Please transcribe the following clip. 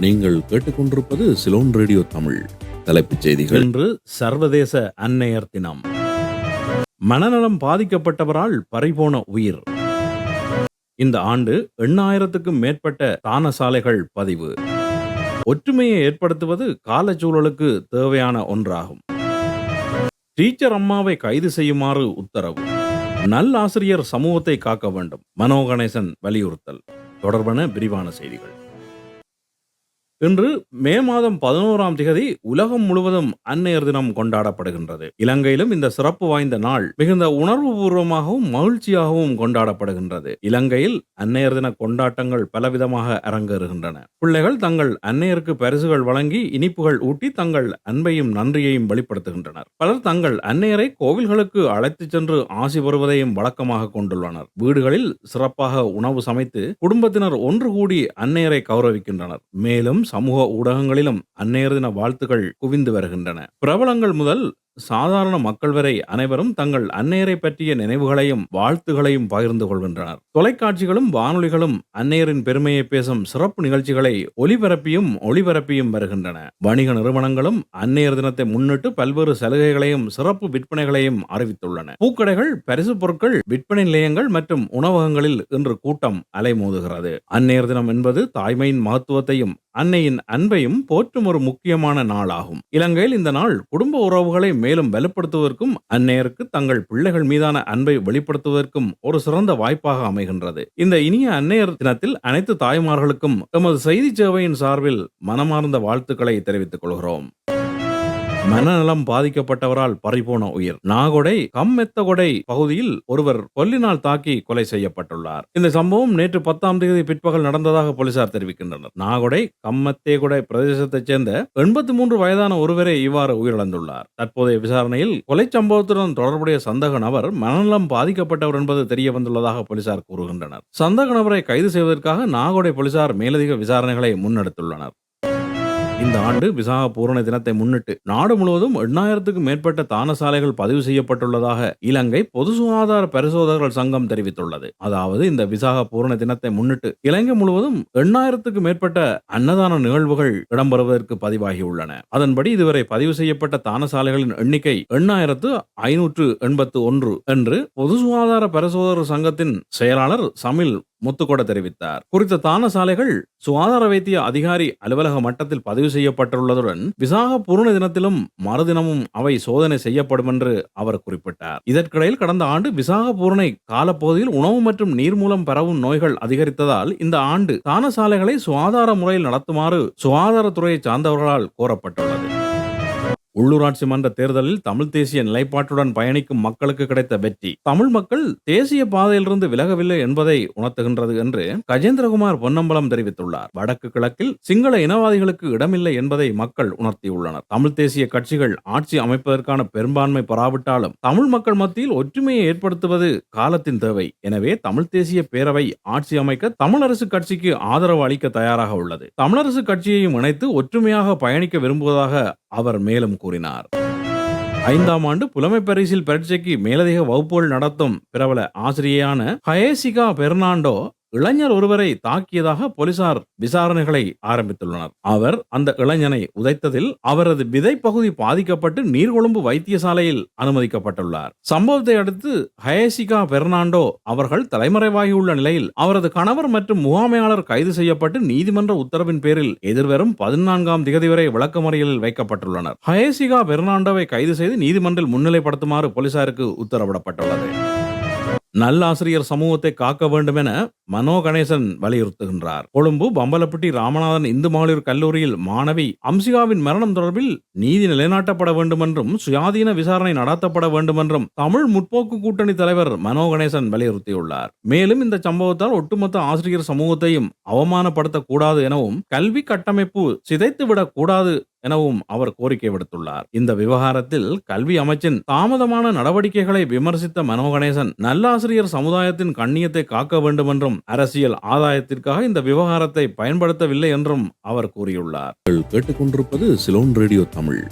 நீங்கள் கேட்டுக்கொண்டிருப்பது சிலோன் ரேடியோ தமிழ். தலைப்புச் செய்திகள். இன்று சர்வதேச அன்னையர் தினம். மனநலம் பாதிக்கப்பட்டவரால் பறிபோன உயிர். இந்த ஆண்டு எண்ணாயிரத்துக்கும் மேற்பட்ட தானசாலைகள் பதிவு. ஒற்றுமையை ஏற்படுத்துவது காலச்சூழலுக்கு தேவையான ஒன்றாகும். டீச்சர் அம்மாவை கைது செய்யுமாறு உத்தரவு. நல்லாசிரியர் சமூகத்தை காக்க வேண்டும். மனோ கணேசன் வலியுறுத்தல். தொடர்பான விரிவான செய்திகள். இன்று மே மாதம் பதினோராம் திகதி உலகம் முழுவதும் அன்னையர் தினம் கொண்டாடப்படுகின்றது. இலங்கையிலும் இந்த சிறப்பு வாய்ந்த நாள் மிகுந்த உணர்வுபூர்வமாகவும் மகிழ்ச்சியாகவும் கொண்டாடப்படுகின்றது. இலங்கையில் அன்னையர் தின கொண்டாட்டங்கள் பலவிதமாக அரங்கேறுகின்றன. பிள்ளைகள் தங்கள் அன்னையருக்கு பரிசுகள் வழங்கி இனிப்புகள் ஊட்டி தங்கள் அன்பையும் நன்றியையும் வெளிப்படுத்துகின்றனர். பலர் தங்கள் அன்னையரை கோவில்களுக்கு அழைத்துச் சென்று ஆசி வருவதையும் வழக்கமாக கொண்டுள்ளனர். வீடுகளில் சிறப்பாக உணவு சமைத்து குடும்பத்தினர் ஒன்று கூடி அன்னையரை கௌரவிக்கின்றனர். மேலும் சமூக ஊடகங்களிலும் அன்னையர் தின வாழ்த்துகள் குவிந்து வருகின்றன. பிரபலங்கள் முதல் சாதாரண மக்கள் வரை அனைவரும் தங்கள் அன்னையரை பற்றிய நினைவுகளையும் வாழ்த்துகளையும் பகிர்ந்து கொள்கின்றனர். தொலைக்காட்சிகளும் வானொலிகளும் அன்னையரின் பெருமையை பேசும் சிறப்பு நிகழ்ச்சிகளை ஒலிபரப்பியும் ஒளிபரப்பியும் வருகின்றன. வணிக நிறுவனங்களும் அன்னையர் தினத்தை முன்னிட்டு பல்வேறு சலுகைகளையும் சிறப்பு விற்பனைகளையும் அறிவித்துள்ளன. பூக்கடைகள் பரிசு பொருட்கள் விற்பனை நிலையங்கள் மற்றும் உணவகங்களில் இன்று கூட்டம் அலைமோதுகிறது. அன்னையர் தினம் என்பது தாய்மையின் மகத்துவத்தையும் அன்னையின் அன்பையும் போற்றும் ஒரு முக்கியமான நாளாகும். இலங்கையில் இந்த நாள் குடும்ப உறவுகளை மேலும் வலுப்படுத்துவதற்கும் அந்நேருக்கு தங்கள் பிள்ளைகள் மீதான அன்பை வெளிப்படுத்துவதற்கும் ஒரு சிறந்த வாய்ப்பாக அமைகின்றது. இந்த இனிய அன்னையர் தினத்தில் அனைத்து தாய்மார்களுக்கும் எமது செய்தி சேவையின் சார்பில் மனமார்ந்த வாழ்த்துக்களை தெரிவித்துக் கொள்கிறோம். மனநலம் பாதிக்கப்பட்டவரால் பறிபோன உயிர். நாகொடை கம்மெத்தகொடை பகுதியில் ஒருவர் கொல்லினால் தாக்கி கொலை செய்யப்பட்டுள்ளார். இந்த சம்பவம் நேற்று பத்தாம் தேதி பிற்பகல் நடந்ததாக போலீசார் தெரிவிக்கின்றனர். நாகொடை கம்மத்தேகொடை பிரதேசத்தைச் சேர்ந்த எண்பத்தி மூன்று வயதான ஒருவரே இவ்வாறு உயிரிழந்துள்ளார். தற்போதைய விசாரணையில் கொலை சம்பவத்துடன் தொடர்புடைய சந்தக நபர் மனநலம் பாதிக்கப்பட்டவர் என்பது தெரிய வந்துள்ளதாக போலீசார் கூறுகின்றனர். சந்தக நபரை கைது செய்வதற்காக நாகொடை போலீசார் மேலதிக விசாரணைகளை முன்னெடுத்துள்ளனர். இந்த ஆண்டு விசாக பூரண தினத்தை முன்னிட்டு நாடு முழுவதும் எண்ணாயிரத்துக்கும் மேற்பட்ட தான சாலைகள் பதிவு செய்யப்பட்டுள்ளதாக இலங்கை பொது சுகாதார பரிசோதகர்கள் சங்கம் தெரிவித்துள்ளது. அதாவது இந்த விசாக பூரண தினத்தை முன்னிட்டு இலங்கை முழுவதும் எண்ணாயிரத்துக்கும் மேற்பட்ட அன்னதான நிகழ்வுகள் இடம்பெறுவதற்கு பதிவாகியுள்ளன. அதன்படி இதுவரை பதிவு செய்யப்பட்ட தான சாலைகளின் எண்ணிக்கை எண்ணாயிரத்து ஐநூற்று எண்பத்து ஒன்று என்று பொது சுகாதார பரிசோதகர் சங்கத்தின் செயலாளர் சமில் முத்துக்கொட தெரிவித்தார். குறித்த தான சாலைகள் சுகாதார வைத்திய அதிகாரி அலுவலக மட்டத்தில் பதிவு செய்யப்பட்டுள்ளதுடன் விசாக பூர்ண தினத்திலும் மறுதினமும் அவை சோதனை செய்யப்படும் என்று அவர் குறிப்பிட்டார். இதற்கிடையில் கடந்த ஆண்டு விசாக பூரணை காலப்பகுதியில் உணவு மற்றும் நீர் மூலம் பரவும் நோய்கள் அதிகரித்ததால் இந்த ஆண்டு தான சாலைகளை சுகாதார முறையில் நடத்துமாறு சுகாதாரத்துறையை சார்ந்தவர்களால் கோரப்பட்டுள்ளது. உள்ளூராட்சி மன்ற தேர்தலில் தமிழ் தேசிய நிலைப்பாட்டுடன் பயணிக்கும் மக்களுக்கு கிடைத்த வெற்றி. தமிழ் மக்கள் தேசிய பாதையிலிருந்து விலகவில்லை என்பதை உணர்த்துகின்றது என்று கஜேந்திரகுமார் பொன்னம்பலம் தெரிவித்துள்ளார். வடக்கு கிழக்கில் சிங்கள இனவாதிகளுக்கு இடமில்லை என்பதை மக்கள் உணர்த்தியுள்ளனர். தமிழ் தேசிய கட்சிகள் ஆட்சி அமைப்பதற்கான பெரும்பான்மை பெறாவிட்டாலும் தமிழ் மக்கள் மத்தியில் ஒற்றுமையை ஏற்படுத்துவது காலத்தின் தேவை. எனவே தமிழ் தேசிய பேரவை ஆட்சி அமைக்க தமிழரசு கட்சிக்கு ஆதரவு அளிக்க தயாராக உள்ளது. தமிழரசு கட்சியையும் இணைத்து ஒற்றுமையாக பயணிக்க விரும்புவதாக அவர் மேலும் கூறினார். ஐந்தாம் ஆண்டு புலமை பரிசில் பரீட்சைக்கு மேலதிக வகுப்புகள் நடத்தும் பிரபல ஆசிரியையான ஹயேசிகா பெர்னாண்டோ இளைஞர் ஒருவரை தாக்கியதாக போலீசார் விசாரணைகளை ஆரம்பித்துள்ளனர். அவர் அந்த இளைஞனை உதைத்ததில் அவரது விதை பகுதி பாதிக்கப்பட்டு நீர்கொழும்பு வைத்தியசாலையில் அனுமதிக்கப்பட்டுள்ளார். சம்பவத்தை அடுத்து ஹயேசிகா பெர்னாண்டோ அவர்கள் தலைமறைவாகியுள்ள நிலையில் அவரது கணவர் மற்றும் முகாமையாளர் கைது செய்யப்பட்டு நீதிமன்ற உத்தரவின் பேரில் எதிர்வரும் பதினான்காம் திகதி வரை விளக்கமறியலில் வைக்கப்பட்டுள்ளனர். ஹயேசிகா பெர்னாண்டோவை கைது செய்து நீதிமன்றில் முன்னிலைப்படுத்துமாறு போலீசாருக்கு உத்தரவிடப்பட்டுள்ளது. நல்லாசிரியர் சமூகத்தை காக்க வேண்டும் என மனோ கணேசன் வலியுறுத்துகின்றார். கொழும்பு பம்பலப்பட்டி ராமநாதன் இந்து மகளிர் கல்லூரியில் மாணவி அம்சிகாவின் மரணம் தொடர்பில் நீதி நிலைநாட்டப்பட வேண்டும் என்றும் சுயாதீன விசாரணை நடத்தப்பட வேண்டும் என்றும் தமிழ் முற்போக்கு கூட்டணி தலைவர் மனோ கணேசன் வலியுறுத்தியுள்ளார். மேலும் இந்த சம்பவத்தால் ஒட்டுமொத்த ஆசிரியர் சமூகத்தையும் அவமானப்படுத்தக்கூடாது எனவும் கல்வி கட்டமைப்பு சிதைத்துவிடக் கூடாது எனவும் அவர் கோரிக்கை விடுத்துள்ளார். இந்த விவகாரத்தில் கல்வி அமைச்சின் தாமதமான நடவடிக்கைகளை விமர்சித்த மனோகணேசன் நல்லாசிரியர் சமுதாயத்தின் கண்ணியத்தை காக்க வேண்டும் என்றும் அரசியல் ஆதாயத்திற்காக இந்த விவகாரத்தை பயன்படுத்தவில்லை என்றும் அவர் கூறியுள்ளார். கேட்டுக்கொண்டிருப்பது சிலோன் ரேடியோ தமிழ்.